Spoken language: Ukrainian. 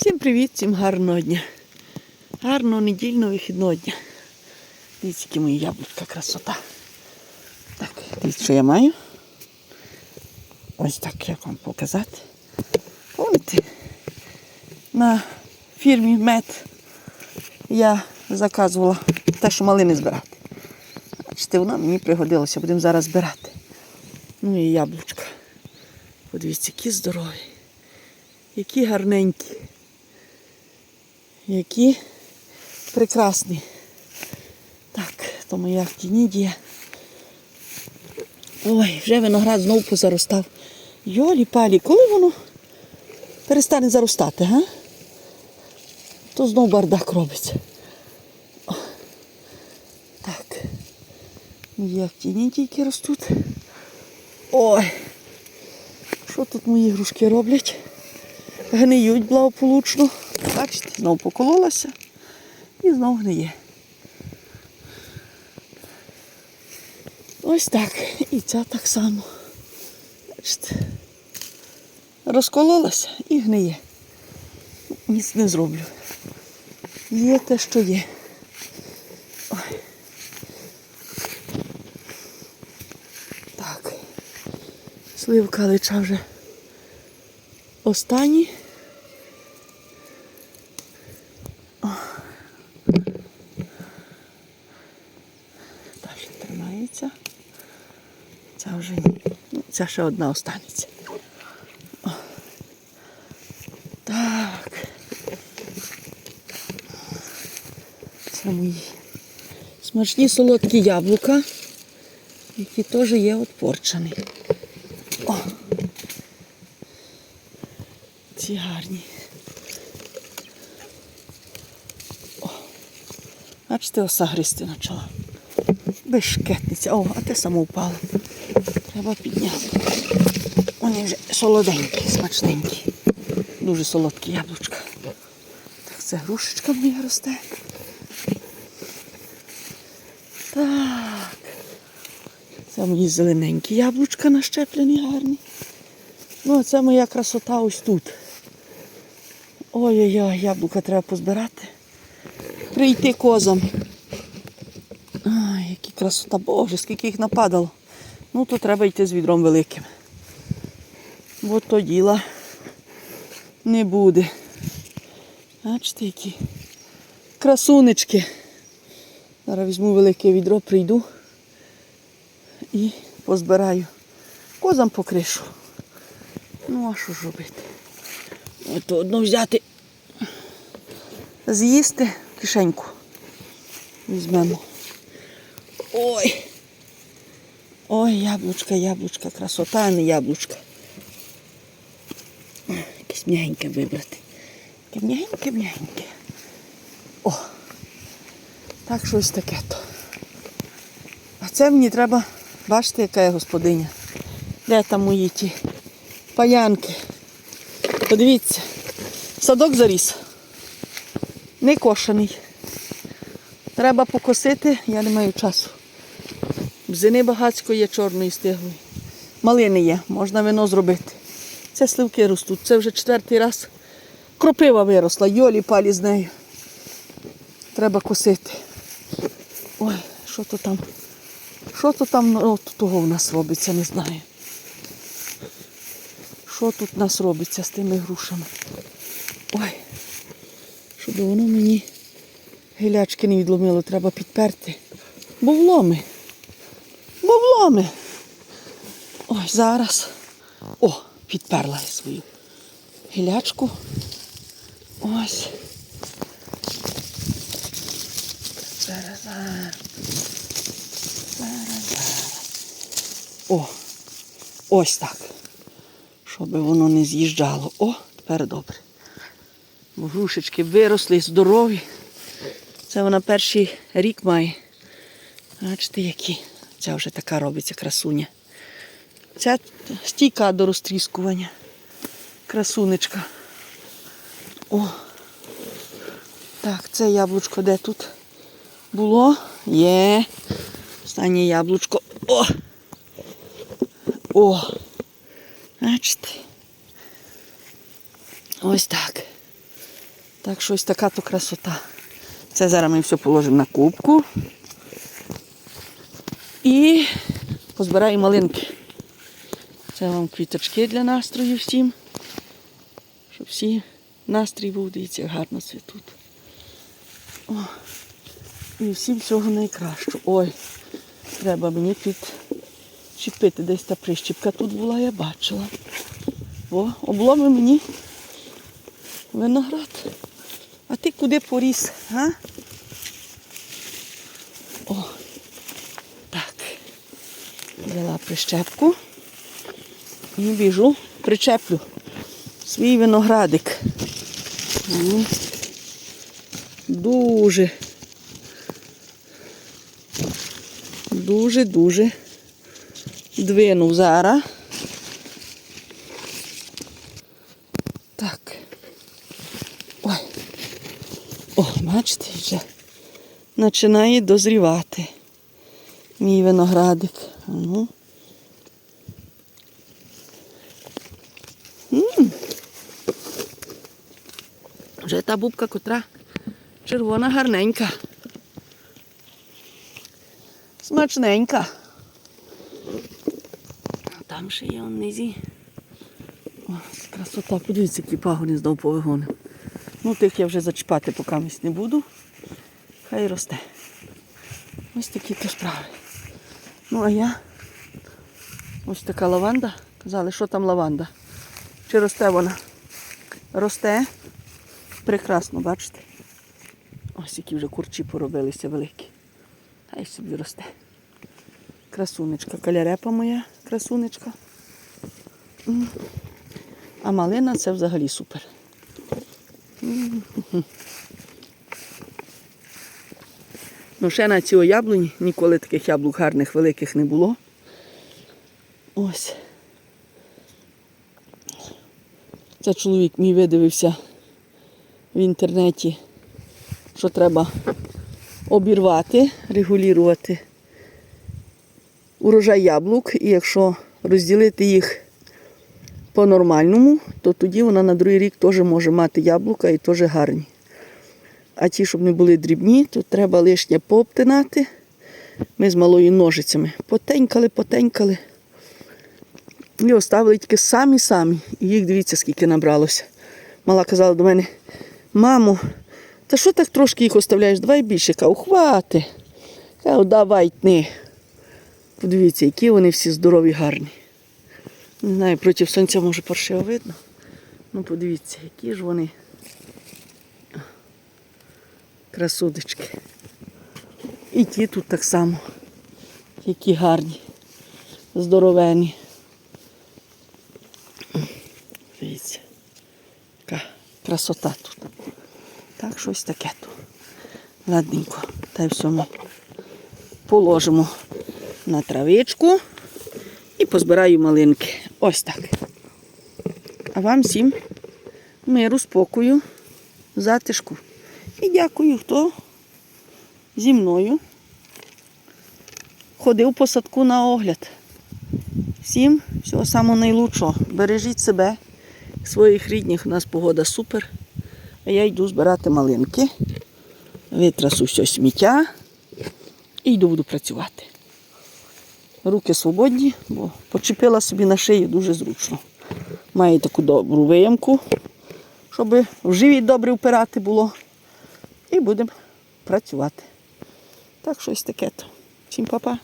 Всім привіт, всім гарного дня. Гарного недільного вихідного дня. Дивіться, які мої яблучка, красота. Так, дивіться, що я маю. Ось так як вам показати. Помните, на фірмі Мед я заказувала те, що малини збирати. Бачите, вона мені пригодилася, будемо зараз збирати. Ну і яблучка. Подивіться, які здорові, які гарненькі, які прекрасні. Так, то моя актінідія. Ой, вже виноград знову позаростав. Йолі палі, коли воно перестане заростати, га? То знов бардак робиться. О, Так. Мої актінідійки ростуть. Ой. Що тут мої грушки роблять? Гниють благополучно. Бачите, знову покололася і знову гниє. Ось так. І ця так само. Бачите. Розкололася і гниє. Ніц не зроблю. Є те, що є. Ой. Так. Сливка лича вже останній. О. Далі тримається. Ця вже ні. Ну, Ця ще одна останеться. Так. Це мої смачні солодкі яблука, які теж є отпорчені. О. Ці гарні. О. Бачите, оса гристи почала. Безшкетниця. О, а те само впало. Треба підняти. Вони вже солоденькі, смачненькі. Дуже солодкі яблучка. Так, це грушечка в моя росте. Так. Це мої зелененькі яблучка нащеплені гарні. Ну, а це моя красота ось тут. Ой-ой-ой, яблука треба позбирати. Прийти козам. Ай, які красота, Боже, скільки їх нападало. Ну, то треба йти з відром великим. Бо то діла не буде. Бачите, які красунечки. Зараз візьму велике відро, прийду і позбираю. Козам по кришу. Ну, а що ж робити? Ото одно взяти, з'їсти кишеньку. Візьмемо. Ой. Ой, яблучка, яблучка, красота, а не яблучка. Якесь м'ягеньке вибрати. Таке м'ягеньке, м'ягеньке. О! Так щось таке то. А це мені треба, бачите, яка я господиня. Де там мої ті паянки? Подивіться, садок заріс. Не кошений. Треба покосити, я не маю часу. Бзини багацько є чорної стиглої. Малини є, можна вино зробити. Це сливки ростуть. Це вже четвертий раз. Кропива виросла, йолі палі з нею. Треба косити. Ой, що то там? Що то там от того в нас робиться, не знаю. Що тут в нас робиться з тими грушами? Ой, щоб воно мені гілячки не відломило, треба підперти. Бо вломи. Бо вломи. Ой, зараз. О, підперла я свою гілячку. Ось. Зараз, зараз. Зараз. О, ось так. Щоб воно не з'їжджало. О, тепер добре. Грушечки виросли, здорові. Це вона перший рік має. Бачите, які. Ця вже така робиться красуня. Ця стійка до розтріскування. Красунечка. О. Так, це яблучко де тут було? Є. Останнє яблучко. О! О! Бачите? Ось так. Так що ось така то красота. Це зараз ми все положимо на кубку. І позбираємо малинки. Це вам квіточки для настрою всім. Щоб всі настрій був, дивіться, гарно цвітуть. О, і всім всього найкращого. Ой, треба мені підчепити. Десь та прищіпка тут була, я бачила. О, обломи мені виноград. А ти куди поріс, га? О, так. Взяла прищепку і біжу, причеплю свій виноградик. Дуже, дуже-дуже двинув зараз. Так. Ой. О, бачите, вже починає дозрівати мій виноградик. Ну. Вже та бубка, котра червона, гарненька. Смачненька. Там ще є внизі. О, красота, подивіться, які пагони здав повигонив. Ну, тих я вже зачіпати поки не буду. Хай росте. Ось такі то справи. Ну, а я ось така лаванда. Казали, що там лаванда. Чи росте вона? Росте. Прекрасно, бачите? Ось які вже курчі поробилися великі. Хай собі росте. Красунечка, калярепа моя, красунечка. А малина це взагалі супер. М. Ну, ще на цій яблуні ніколи таких яблук гарних великих не було. Ось. Це чоловік мій видивився в інтернеті, що треба обірвати, регулювати урожай яблук, і якщо розділити їх по-нормальному, то тоді вона на другий рік теж може мати яблука і теж гарні. А ті, щоб не були дрібні, то треба лишнє пообтинати. Ми з малою ножицями потенькали, потенькали. І оставили тільки самі-самі. І їх дивіться, скільки набралося. Мала казала до мене, мамо, та що так трошки їх оставляєш? Давай більше. Кажу, хвати. Кажу, давай тни. Подивіться, які вони всі здорові, гарні. Не знаю, проти сонця може паршиво видно. Ну подивіться, які ж вони красудочки. І ті тут так само. Які гарні, здоровені. Дивіться, яка красота тут. Так, щось таке тут. Ладненько. Та й все ми положимо на травичку і позбираю малинки. Ось так. А вам всім миру, спокою, затишку. І дякую, хто зі мною ходив по садку на огляд. Всім всього самого найлучшого. Бережіть себе, своїх рідних. У нас погода супер. А я йду збирати малинки, витрасу все сміття і йду буду працювати. Руки свободні, бо почепила собі на шию дуже зручно. Має таку добру виямку, щоб в живіт добре впирати було. І будемо працювати. Так, щось таке. то. Всім па-па.